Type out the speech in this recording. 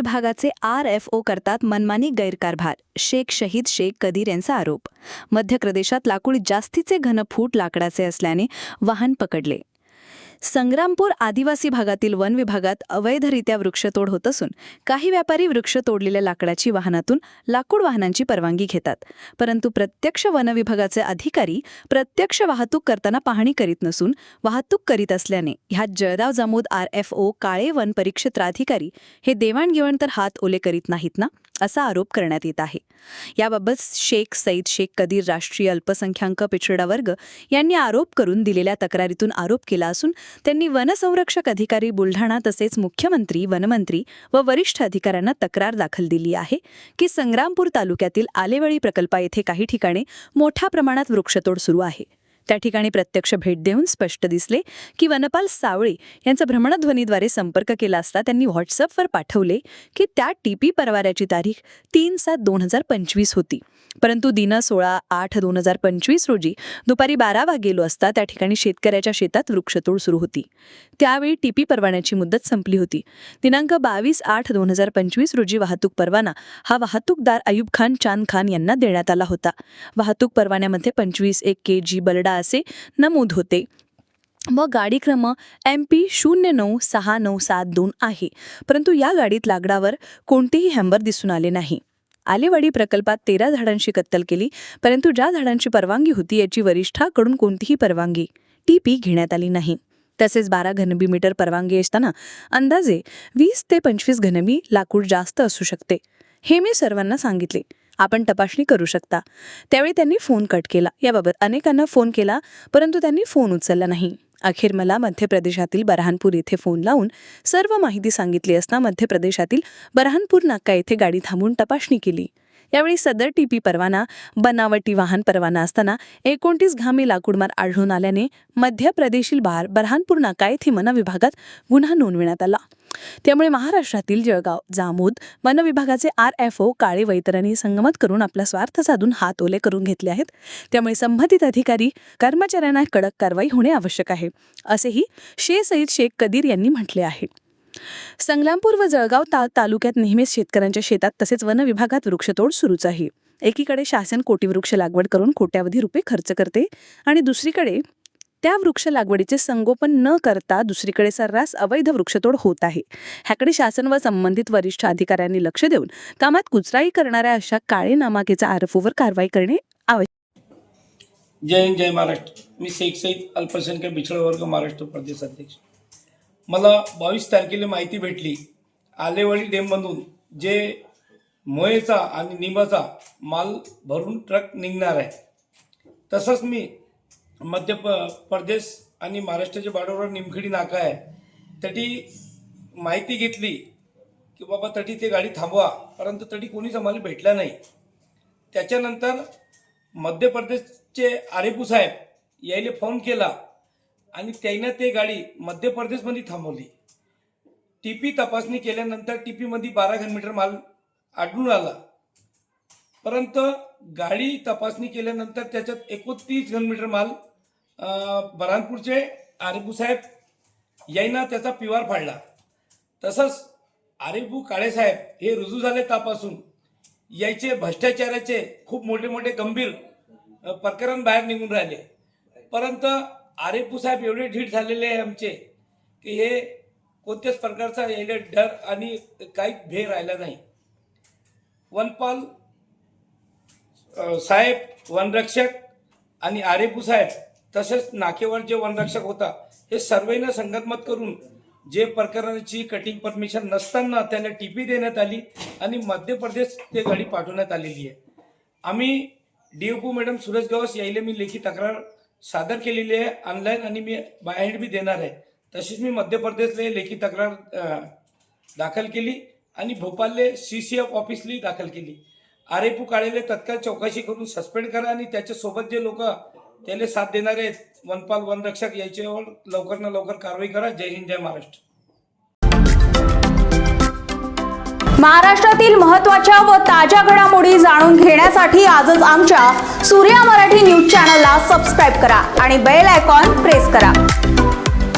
विभागाचे R F ओ करतात मनमानी गैरकारभार शेख शहीद शेख कदीर यांचा आरोप. मध्य प्रदेशात लाकूड जास्तीचे घनफूट लाकडाचे असल्याने वाहन पकडले. संग्रामपूर आदिवासी भागातील वन विभागात अवैधरित्या वृक्षतोड होत असून काही व्यापारी वृक्ष तोडलेल्या लाकडाची वाहनातून लाकूड वाहनांची परवानगी घेतात. परंतु प्रत्यक्ष वन विभागाचे अधिकारी प्रत्यक्ष वाहतूक करताना पाहणी करीत नसून वाहतूक करीत असल्याने ह्यात Jalgaon Jamod R F O Kale one परिक्षेत्राधिकारी हे देवाणघेवाण तर हात ओले करीत नाहीत ना? असा आरोप करण्यात येत आहे. याबाबत शेख सईद शेख कदीर राष्ट्रीय अल्पसंख्याक पिछडा वर्ग यांनी आरोप करून दिलेल्या तक्रारीतून आरोप केला असून त्यांनी वनसंरक्षक अधिकारी बुलढाणा तसेच मुख्यमंत्री वनमंत्री व वरिष्ठ अधिकाऱ्यांना तक्रार दाखल दिली आहे की संग्रामपूर तालुक्यातील आलेवळी प्रकल्पा येथे काही ठिकाणी मोठ्या प्रमाणात वृक्षतोड सुरू आहे. त्या ठिकाणी प्रत्यक्ष भेट देऊन स्पष्ट दिसले की वनपाल सावळे यांचा भ्रमणध्वनीद्वारे संपर्क केला असता त्यांनी व्हॉट्सअपवर पाठवले की त्या टीपी परवाऱ्याची तारीख तीन सात दोन हजार पंचवीस होती. परंतु दिन सोळा आठ दोन हजार पंचवीस रोजी दुपारी बारा वागेलो असता त्या ठिकाणी शेतकऱ्याच्या शेतात वृक्षतोड सुरू होती. त्यावेळी टीपी परवान्याची मुदत संपली होती. दिनांक बावीस आठ दोन हजार पंचवीस रोजी वाहतूक परवाना हा वाहतूकदार अयुब खान चांद खान यांना देण्यात आला होता. वाहतूक परवान्यामध्ये पंचवीस एक के जी बलडा असे नमूद होते. व गाडी क्रम एम पी शून्य नऊ सहा नऊ सात दोन आहे. परंतु या गाडीत लाकडावर कोणतेही हॅम्बर दिसून आले नाही. आलेवाडी प्रकल्पात तेरा झाडांची कत्तल केली परंतु ज्या झाडांची परवानगी होती याची वरिष्ठाकडून कोणतीही परवानगी टी पी घेण्यात आली नाही. तसेच बारा घनबी मीटर परवानगी असताना अंदाजे वीस ते पंचवीस घनबी लाकूड जास्त असू शकते हे मी सर्वांना सांगितले. आपण तपासणी करू शकता. त्यावेळी त्यांनी फोन कट केला. याबाबत अनेकांना फोन केला परंतु त्यांनी फोन उचलला नाही. अखेर मला मध्य प्रदेशातील बरहानपूर येथे फोन लावून सर्व माहिती सांगितली असता मध्य प्रदेशातील बरहानपूर नाका येथे गाडी थांबून तपासणी केली. यावेळी सदर टीपी परवाना बनावटी वाहन परवाना असताना एकोणतीस घामी लाकूडमार आढळून आल्याने मध्य प्रदेशील बार बरहानपूर नाका येथे मनविभागात गुन्हा नोंदविण्यात आला. त्यामुळे महाराष्ट्रातील जळगाव जामोद वन विभागाचे आर एफ ओ काळे वैतरणी संगमत करून आपला स्वार्थ साधून हात ओले करून घेतले आहेत. त्यामुळे संबंधित अधिकारी कर्मचाऱ्यांना कडक कारवाई होणे आवश्यक आहे असेही शे सईद शेख कदीर यांनी म्हटले आहे. संग्रामपूर व जळगाव ता तालुक्यात नेहमीच शेतकऱ्यांच्या शेतात तसेच वन विभागात वृक्षतोड सुरूच आहे. एकीकडे शासन कोटी वृक्ष लागवड करून कोट्यावधी रुपये खर्च करते आणि दुसरीकडे त्या वृक्ष लागवडीचे संगोपन न करता दुसरीकडे सर्रास अवैध वृक्षतोड होत आहे. ह्याकडे शासन व संबंधित वरिष्ठ अधिकाऱ्यांनी लक्ष देऊन कामात कुचराई करणाऱ्या अशा काळे नामाकेच्या आरोपोवर कारवाई करणे आवश्यक जय हिंद जय महाराष्ट्र. मी शेख सईद अल्पसंख्याक बिछड वर्ग महाराष्ट्र प्रदेश अध्यक्ष. मला बावीस तारखेला माहिती भेटली. आलेवाडी डेममधून जे मोहेचा आणि निंबाचा माल भरून ट्रक निघणार आहे. तसंच मी मध्य प प्रदेश आणि महाराष्ट्राच्या बॉर्डरवर निमखेडी नाका आहे. तटी माहिती घेतली की बाबा तटी ते गाडी थांबवा परंतु तटी कोणीच आम्हाला भेटला नाही. त्याच्यानंतर मध्य प्रदेशचे आरेपू साहेब यायले फोन केला आणि त्यानं ते गाडी मध्य प्रदेशमध्ये थांबवली. टी पी तपासणी केल्यानंतर टी पीमध्ये बारा घनमीटर माल आढळून आला. परंतु गाडी तपासणी केल्यानंतर त्याच्यात एकोणतीस घनमीटर माल बरानपूरचे बऱ्हाणपूरचे आरेपू साहेब यायनं त्याचा पिवार फाडला. तसंच आरेपू काळेसाहेब हे रुजू झाले तापासून. यायचे भ्रष्टाचाराचे खूप मोठे मोठे गंभीर प्रकरण बाहेर निघून राहिले. परंतु आरेपू साहेब एवढे ढीट झालेले आहे आमचे की हे कोणत्याच प्रकारचा यायला डर आणि काही भे राहिला नाही. वनपाल साहेब वनरक्षक आणि आरेपू साहेब तसेच नाकेवर जे वनरक्षक होता हे सर्वांना संगतमत करून जे प्रकरणाची कटिंग परमिशन नसताना त्याला टीपी देण्यात आली आणि मध्य प्रदेश ते गाडी पाठवण्यात आलेली आहे. आम्ही डीओपो मॅडम सुरेश गावस यायला मी लेखी तक्रार सादर केलेली आहे ऑनलाईन आणि मी बायहँड बी देणार आहे. तशीच मी मध्य प्रदेशला लेखी तक्रार दाखल केली आणि भोपालले सी सी एफ ऑफिसली दाखल केली. आरेपू काळेले तत्काळ चौकशी करून सस्पेंड करा आणि त्याच्यासोबत जे लोक त्याला साथ देणारे आहेत वनपाल वनरक्षक याच्यावर लवकर ना लवकर कारवाई करा. जय हिंद जय महाराष्ट्र. महाराष्ट्रातील महत्त्वाच्या व ताज्या घडामोडी जाणून घेण्यासाठी आजच आमच्या सूर्या मराठी न्यूज चॅनलला सबस्क्राईब करा आणि बेल आयकॉन प्रेस करा.